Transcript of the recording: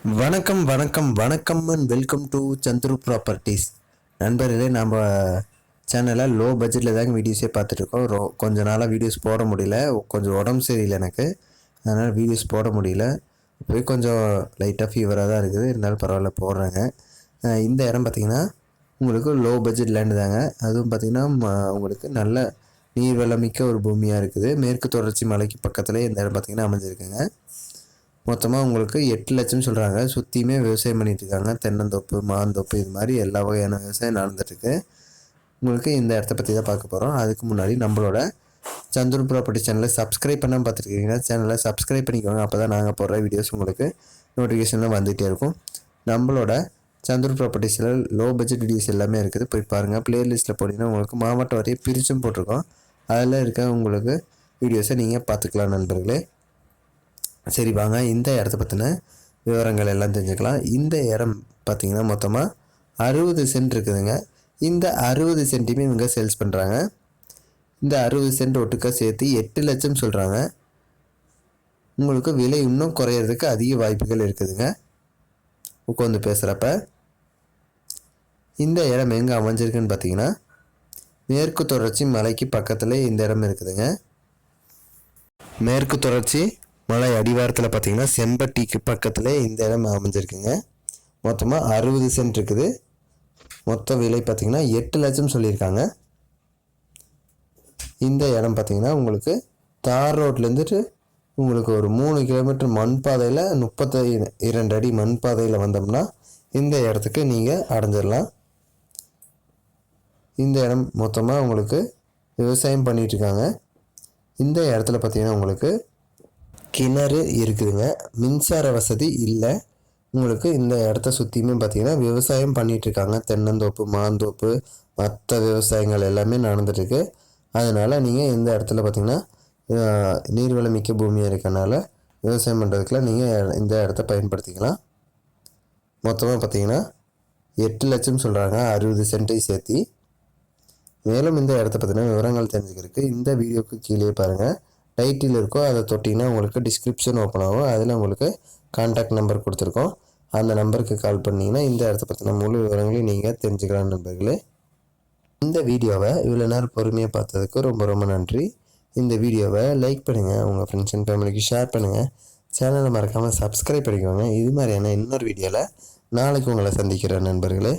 வணக்கம் வணக்கம் வணக்கம் and welcome to Chandru properties நண்பர்களே நம்ம சேனலில் லோ பட்ஜெட்டில் தாங்க வீடியோஸே பார்த்துட்ருக்கோம் ரோ கொஞ்ச நாளாக வீடியோஸ் போட முடியல. கொஞ்சம் உடம்பு சரியில்லை எனக்கு. அதனால் வீடியோஸ் போட முடியல. போய் கொஞ்சம் லைட்டாக ஃபீவராக தான் இருக்குது. இருந்தாலும் பரவாயில்ல போடுறாங்க. இந்த இடம் பார்த்திங்கன்னா உங்களுக்கு லோ பட்ஜெட் லேண்டு தாங்க. அதுவும் பார்த்திங்கன்னா உங்களுக்கு நல்ல நீர் வளமிக்க ஒரு பூமியாக இருக்குது. மேற்கு தொடர்ச்சி மலைக்கு பக்கத்துலேயே இந்த இடம் பார்த்திங்கன்னா அமைஞ்சிருக்குங்க. மொத்தமாக உங்களுக்கு எட்டு லட்சம் சொல்கிறாங்க சுற்றியுமே விவசாயம் பண்ணிகிட்டு இருக்காங்க. தென்னந்தோப்பு மாந்தோப்பு இது மாதிரி எல்லா வகையான விவசாயம் நடந்துட்டுருக்கு. உங்களுக்கு இந்த இடத்த பற்றி தான் பார்க்க போகிறோம் அதுக்கு முன்னாடி நம்மளோட சந்துரு ப்ராப்பர்ட்டி சேனலை சப்ஸ்கிரைப் பண்ணாமல் பார்த்துருக்கீங்கன்னா சேனலை சப்ஸ்கிரைப் பண்ணிக்கோங்க. அப்போ தான் நாங்கள் போடுற வீடியோஸ் உங்களுக்கு நோட்டிஃபிகேஷனில் வந்துகிட்டே இருக்கும். நம்மளோட சந்தூர் ப்ராப்பர்ட்டிஸில் லோ பட்ஜெட் வீடியோஸ் எல்லாமே இருக்குது. போய் பாருங்கள் பிளேலிஸ்ட்டில் போனீங்கன்னா உங்களுக்கு மாவட்டம் வரையும் பிரிச்சும் போட்டிருக்கோம். அதில் இருக்க உங்களுக்கு வீடியோஸை நீங்கள் பார்த்துக்கலாம் நண்பர்களே. சரி வாங்க. இந்த இடத்த பற்றின விவரங்கள் எல்லாம் தெரிஞ்சுக்கலாம். இந்த இடம் பார்த்தீங்கன்னா மொத்தமாக அறுபது சென்ட் இருக்குதுங்க. இந்த அறுபது சென்ட்டுமே இவங்க சேல்ஸ் பண்ணுறாங்க இந்த அறுபது சென்ட் ஒட்டுக்கா சேர்த்து எட்டு லட்சம் சொல்கிறாங்க உங்களுக்கு விலை இன்னும் குறையிறதுக்கு அதிக வாய்ப்புகள் இருக்குதுங்க. உட்காந்து பேசுகிறப்ப இந்த இடம் எங்கே அமைஞ்சிருக்குன்னு பார்த்தீங்கன்னா மேற்கு தொடர்ச்சி மலைக்கு பக்கத்தில் இந்த இடம் இருக்குதுங்க. மேற்கு தொடர்ச்சி மலை அடிவாரத்தில் பார்த்தீங்கன்னா செம்பட்டிக்கு பக்கத்தில் இந்த இடம் அமைஞ்சிருக்குங்க. மொத்தமாக அறுபது சென்ட் இருக்குது. மொத்த விலை பார்த்திங்கன்னா எட்டு லட்சம் சொல்லியிருக்காங்க. இந்த இடம் பார்த்தீங்கன்னா உங்களுக்கு தார் ரோட்லேருந்துட்டு உங்களுக்கு ஒரு மூணு கிலோமீட்டர் மண் பாதையில் முப்பத்தி இரண்டு அடி மண் பாதையில் வந்தோம்னா இந்த இடத்துக்கு நீங்கள் அடைஞ்சிடலாம். இந்த இடம் மொத்தமாக உங்களுக்கு விவசாயம் பண்ணிகிட்ருக்காங்க இந்த இடத்துல பார்த்தீங்கன்னா உங்களுக்கு கிணறு இருக்குதுங்க. மின்சார வசதி இல்லை. உங்களுக்கு இந்த இடத்த சுற்றியுமே பார்த்தீங்கன்னா விவசாயம் பண்ணிகிட்ருக்காங்க தென்னந்தோப்பு மாந்தோப்பு மற்ற விவசாயங்கள் எல்லாமே நடந்துட்டுருக்கு. அதனால் நீங்கள் இந்த இடத்துல பார்த்தீங்கன்னா அஹ், நீர்வளம் மிக்க பூமியாக இருக்கனால விவசாயம் பண்ணுறதுக்குலாம் நீங்கள் இந்த இடத்த பயன்படுத்திக்கலாம். மொத்தமாக பார்த்தீங்கன்னா எட்டு லட்சம் சொல்கிறாங்க அறுபது சென்ட்டை சேர்த்தி. மேலும் இந்த இடத்த பற்றின விவரங்கள் தெரிஞ்சுக்கிறதுக்கு இந்த வீடியோக்கு கீழே பாருங்கள் டைட்டில் இருக்கோ அதை தொட்டிங்கன்னா உங்களுக்கு டிஸ்கிரிப்ஷன் ஓப்பன் ஆகும். அதில் உங்களுக்கு கான்டாக்ட் நம்பர் கொடுத்துருக்கோம். அந்த நம்பருக்கு கால் பண்ணிங்கன்னா இந்த இடத்த பற்றின முழு விவரங்களையும் நீங்கள் தெரிஞ்சுக்கலாம் நண்பர்களே. இந்த வீடியோவை இவ்வளோ நேரம் பொறுமையாக பார்த்ததுக்கு ரொம்ப ரொம்ப நன்றி. இந்த வீடியோவை லைக் பண்ணுங்கள் உங்கள் ஃப்ரெண்ட்ஸ் அண்ட் ஃபேமிலிக்கு ஷேர் பண்ணுங்கள் சேனலை மறக்காமல் சப்ஸ்கிரைப் பண்ணிக்கோங்க. இது மாதிரியான இன்னொரு வீடியோவில் நாளைக்கு உங்களை சந்திக்கிறேன் நண்பர்களே.